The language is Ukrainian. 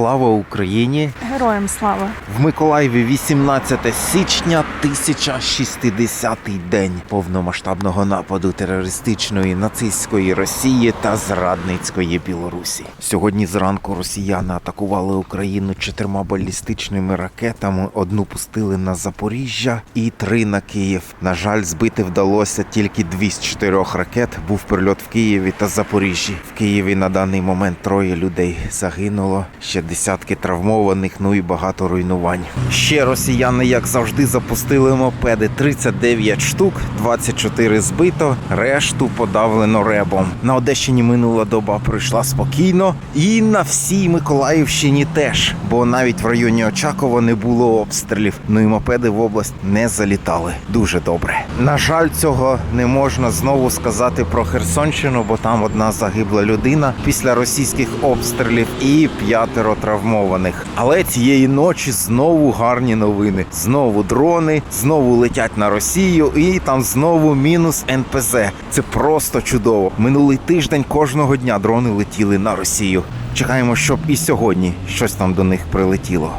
Слава Україні! Героям слава! В Миколаєві 18 січня 1060-й день повномасштабного нападу терористичної нацистської Росії та зрадницької Білорусі. Сьогодні зранку росіяни атакували Україну чотирма балістичними ракетами. Одну пустили на Запоріжжя і три на Київ. На жаль, збити вдалося тільки дві з чотирьох ракет. Був прильот в Києві та Запоріжжі. В Києві на даний момент троє людей загинуло, ще десятки травмованих, ну і багато руйнувань. Ще росіяни, як завжди, запустили мопеди 39 штук, 24 збито, решту подавлено ребом. На Одещині минула доба пройшла спокійно, і на всій Миколаївщині теж, бо навіть в районі Очакова не було обстрілів. Ну і мопеди в область не залітали. Дуже добре. На жаль, цього не можна знову сказати про Херсонщину, бо там одна загибла людина після російських обстрілів і п'ятеро травмованих. Але цієї ночі знову гарні новини. Знову дрони, знову летять на Росію, і там знову мінус НПЗ. Це просто чудово. Минулий тиждень кожного дня дрони летіли на Росію. Чекаємо, щоб і сьогодні щось там до них прилетіло.